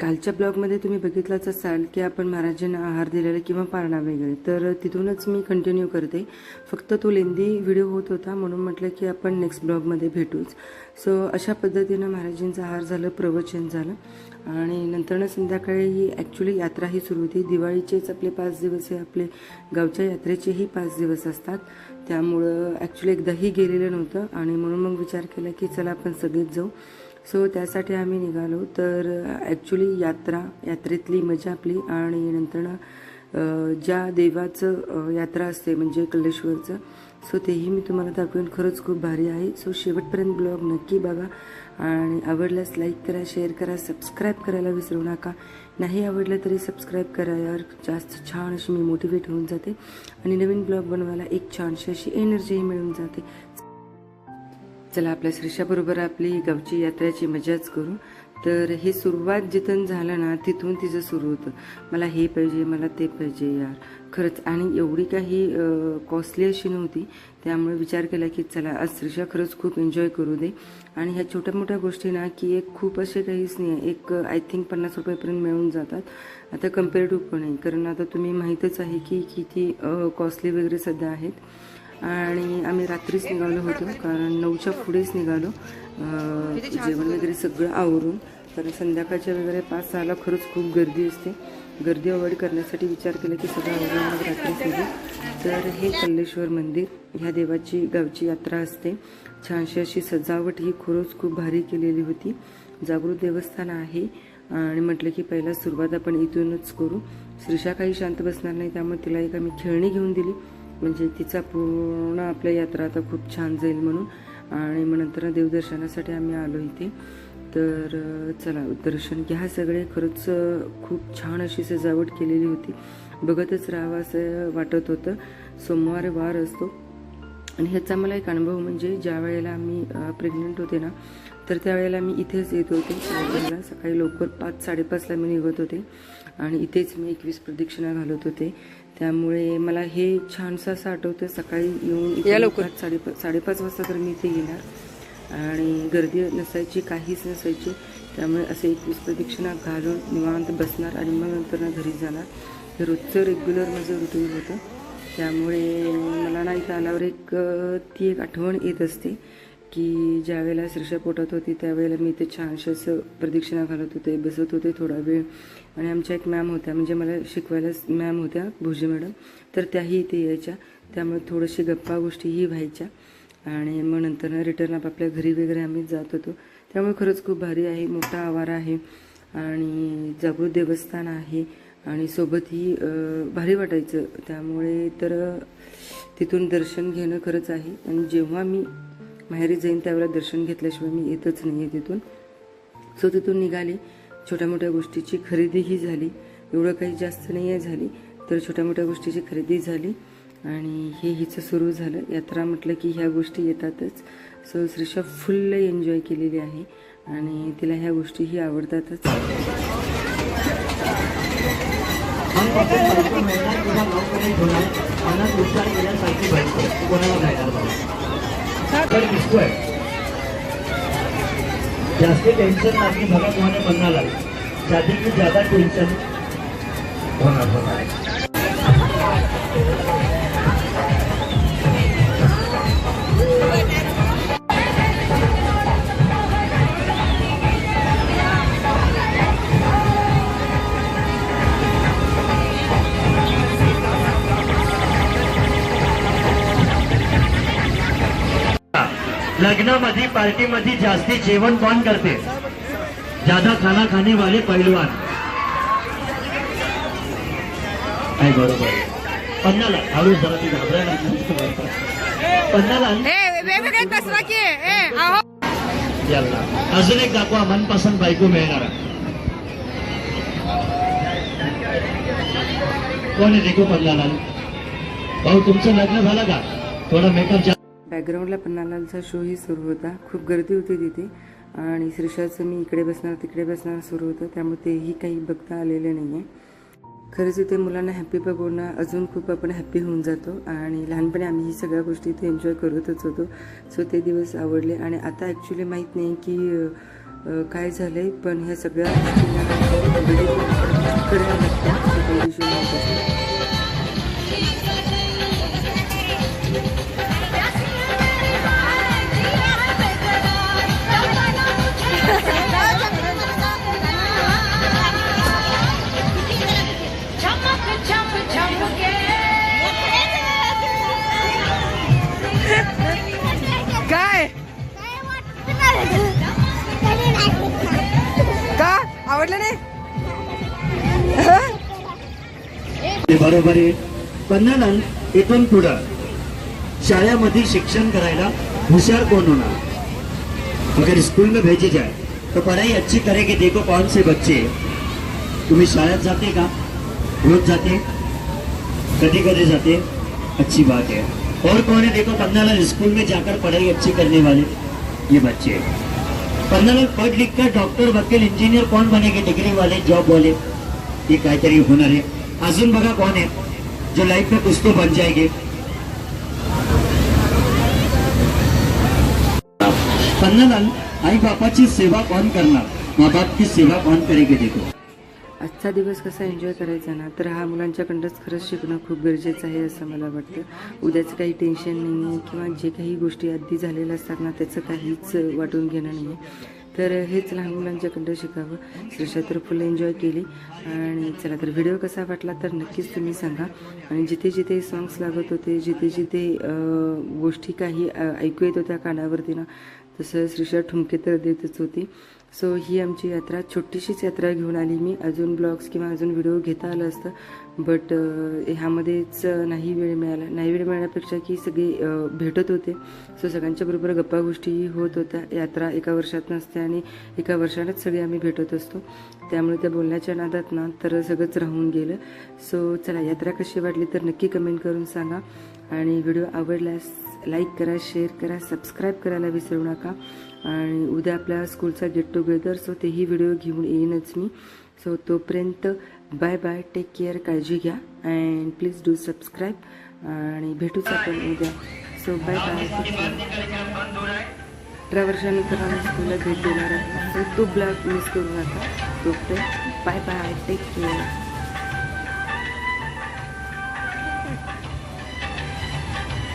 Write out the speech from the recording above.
कालच्या ब्लॉगमध्ये तुम्ही बघितलंच असाल की आपण महाराजांना आहार दिलेला किंवा पारणा वगैरे. तर तिथूनच मी कंटिन्यू करते. फक्त तो लेंदी व्हिडिओ होत होता म्हणून म्हटलं की आपण नेक्स्ट ब्लॉगमध्ये भेटूच. सो अशा पद्धतीनं महाराजांचा आहार झालं प्रवचन झालं. आणि नंतरनं संध्याकाळी ही ॲक्च्युली यात्राही सुरू होती. दिवाळीचेच आपले पाच दिवस हे आपले गावच्या यात्रेचेही पाच दिवस असतात. त्यामुळं ॲक्च्युली एकदाही गेलेलं नव्हतं. आणि म्हणून मग विचार केला की चला आपण सगळेच जाऊ. सो त्यासाठी आम्ही निघालो. तर ॲक्च्युली यात्रा यात्रेतली मजा आपली आणि नंतरनं ज्या देवाचं यात्रा असते म्हणजे कल्लेश्वरचं सो तेही मी तुम्हाला दाखवेन. खरंच खूप भारी आहे. सो शेवटपर्यंत ब्लॉग नक्की बघा. आणि आवडल्यास लाईक करा शेअर करा सबस्क्राईब करायला विसरू नका. नाही आवडलं तरी सबस्क्राईब करा यार. जास्त छान अशी मी मोटिवेट होऊन जाते. आणि नवीन ब्लॉग बनवायला एक छानशी अशी एनर्जीही मिळून जाते. चला आपल्या श्रीषाबरोबर आपली गावची यात्रेची मजाच करू. तर हे सुरुवात जिथून झालं ना तिथून तिचं सुरू होतं. मला हे पाहिजे मला ते पाहिजे यार. खरंच आणि एवढी काही कॉस्टली अशी नव्हती. त्यामुळे विचार केला की चला आज श्रीषा खरंच खूप एन्जॉय करू दे. आणि ह्या छोट्या मोठ्या गोष्टी ना की एक खूप असे काहीच नाही आहे एक आय थिंक पन्नास रुपयेपर्यंत मिळून जातात. आता कंपेअर टू पण आहे कारण आता तुम्ही माहीतच आहे की किती कॉस्टली वगैरे सध्या आहेत. आणि आम्ही रात्रीच निघालो होतो कारण नऊच्या पुढेच निघालो. जेवण वगैरे सगळं आवरून कारण संध्याकाळच्या वगैरे पाच सहाला खरंच खूप गर्दी असते. गर्दी अवॉइड करण्यासाठी विचार केला की सगळं आवरून मग रात्रीच निघू. तर हे कल्लेश्वर मंदिर ह्या देवाची गावची यात्रा असते. छानशी अशी सजावट ही खरंच खूप भारी केलेली होती. जागृत देवस्थान आहे. आणि म्हटलं की पहिला सुरुवात आपण इथूनच करू. श्रीषा काही शांत बसणार नाही त्यामुळे तिला एक आम्ही खेळणी घेऊन दिली. म्हणजे तिचा पूर्ण आपल्या यात्रा आता खूप छान जाईल म्हणून. आणि मग नंतर देवदर्शनासाठी आम्ही आलो इथे. तर चला दर्शन घ्या सगळे. खरंच खूप छान अशी सजावट केलेली होती. बघतच राहावं असं वाटत होतं. सोमवार वार असतो. आणि ह्याचा मला एक अनुभव म्हणजे ज्या वेळेला आम्ही प्रेग्नंट होते ना तर त्यावेळेला मी इथेच येत होते. सायकलला सकाळी लवकर पाच साडेपाचला मी निघत होते. आणि इथेच मी एकवीस प्रदक्षिणा घालत होते. त्यामुळे मला हे छानसं असं आठवतं सकाळी येऊन इथे पाच साडेपाच साडेपाच वाजता तर मी इथे येणार आणि गर्दी नसायची काहीच नसायची. त्यामुळे असे एकवीस प्रदक्षिणा घालून निवांत बसणार आणि मग नंतर ना घरी जाणार. हे रोजचं रेग्युलर माझं रुटीन होतं. त्यामुळे मला ना इथं आल्यावर एक ती एक आठवण येत असते. की ज्या वेळेला श्रीषा पोटात होती त्यावेळेला मी इथे छानशे असं प्रदक्षिणा घालत होते बसत होते थोडा वेळ. आणि आमच्या एक मॅम होत्या म्हणजे मला शिकवायला मॅम होत्या भोजे मॅडम. तर त्याही इथे यायच्या. त्यामुळे थोडीशी गप्पा गोष्टीही व्हायच्या. आणि मग नंतर रिटर्न आपापल्या घरी वगैरे आम्ही जात होतो. त्यामुळे खरंच खूप भारी आहे मोठा आवार आहे. आणि जागृत देवस्थान आहे. आणि सोबतही भारी वाटायचं. त्यामुळे तर तिथून दर्शन घेणं खरंच आहे. आणि जेव्हा मी माहेरी जाईन त्यावेळेला दर्शन घेतल्याशिवाय मी येतच नाही आहे तिथून. सो तिथून निघाली. छोट्या मोठ्या गोष्टीची खरेदीही झाली. एवढं काही जास्त नाही आहे झाली तर छोट्या मोठ्या गोष्टीची खरेदी झाली आणि हे हिचं सुरू झालं. यात्रा म्हटलं की ह्या गोष्टी येतातच. सो श्रीषा फुल्ल एन्जॉय केलेली आहे आणि तिला ह्या गोष्टीही आवडतातच. कोणाला दिसतोय जास्ती टेन्शन आपकी भगत होने बनना लगे की ज्यादा टेन्शन होणार होणार. लग्नामध्ये पार्टीमध्ये जास्ती जेवण कोण करते? ज्यादा खाना खाने वाले पहलवान आहे बरोबर. पन्नाला. हळू जरा ती घाबरायला. पन्नाला. अजून एक दाखवा मनपसंत बायको मिळणार. कोण आहे देखो पन्नाला भाऊ तुमचं लग्न झालं का? थोडा मेकअप बॅकग्राऊंडला पन्नालालचा शोही सुरू होता. खूप गर्दी होती तिथे. आणि श्रीषाचं मी इकडे बसणार तिकडे बसणार सुरू होतं. त्यामुळे तेही काही बघता आलेलं नाही आहे खरंच इथे मुलांना हॅप्पी बघून अजून खूप आपण हॅप्पी होऊन जातो. आणि लहानपणी आम्ही ही सगळ्या गोष्टी इथे एन्जॉय करतच होतो. सो ते दिवस आवडले. आणि आता ॲक्च्युली माहीत नाही की काय झालं आहे पण ह्या सगळ्या गोष्टींना काय? का? आवडलं नाही? बरोबर आहे. पन्नालन इथून पुढं. शाळेमध्ये शिक्षण करायला हुशार कोण होणार? अगर स्कूल में आहे जाए तो पढ़ाई अच्छी करेंगे देखो कौन से बच्चे तुम्ही शाळेत जाते का रोज जाते कधी कधी जाते अच्छी बात है। और कौन है? देखो पन्नालाल स्कूल में जाकर पढ़ाई अच्छी करने वाले, ये बच्चे पन्नालाल पढ़ लिख कर डॉक्टर, वकील, इंजीनियर कौन बनेंगे? डिग्री वाले, जॉब वाले, ये काहीतरी होणार आहे अजून बघा कौन है? जो लाइफ में कुछ तो बन जाएँगे। पन्नालाल आई बापाची सेवा कोण करणार? मा बाप की सेवा कोण करेगे देखो? आजचा दिवस कसा एन्जॉय करायचा ना? तर हा मुलांच्याकडंच खरंच शिकणं खूप गरजेचं आहे असं मला वाटतं. उद्याचं काही टेन्शन नाही आहे किंवा जे काही गोष्टी आधी झालेल्या असतात ना त्याचं काहीच वाटून घेणं नाही आहे तर हेच लहान मुलांच्याकडं शिकावं. श्रीषा तर फुल एन्जॉय केली. आणि चला तर व्हिडिओ कसा वाटला तर नक्कीच तुम्ही सांगा. आणि जिथे जिथे सॉंग्स लागत होते जिथे जिथे गोष्टी काही ऐकू येत होत्या कानावरती ना तसं श्रीषा ठुमके तर देतच होती. सो ही आमची यात्रा छोटीशीच यात्रा घेऊन आली मी. अजून ब्लॉग्स किंवा अजून व्हिडिओ घेता आलं असतं. बट uh, ह्यामध्येच नाही वेळ मिळाला. नाही वेळ मिळण्यापेक्षा की सगळे भेटत होते. सो सगळ्यांच्या बरोबर गप्पा गोष्टीही होत होत्या. यात्रा एका वर्षात नसते आणि एका वर्षानंच सगळे आम्ही भेटत असतो. त्यामुळे त्या बोलण्याच्या नादात ना तर सगळंच राहून गेलं. सो चला यात्रा कशी वाटली तर नक्की कमेंट करून सांगा. आणि व्हिडिओ आवडल्यास लाईक करा शेअर करा सबस्क्राईब करायला विसरू नका. आणि उद्या आपल्या स्कूलचा गेट टुगेदर सो तेही व्हिडिओ घेऊन येईनच मी. सो तोपर्यंत बाय बाय टेक केअर काळजी घ्या अँड प्लीज डू सबस्क्राईब आणि भेटूच आपण उद्या. सो बाय बाय अठरा वर्षानंतर आम्ही स्कूलला भेट देणार आहे. तो ब्लॉग मिस करू नका. तो बाय बाय टेक केअर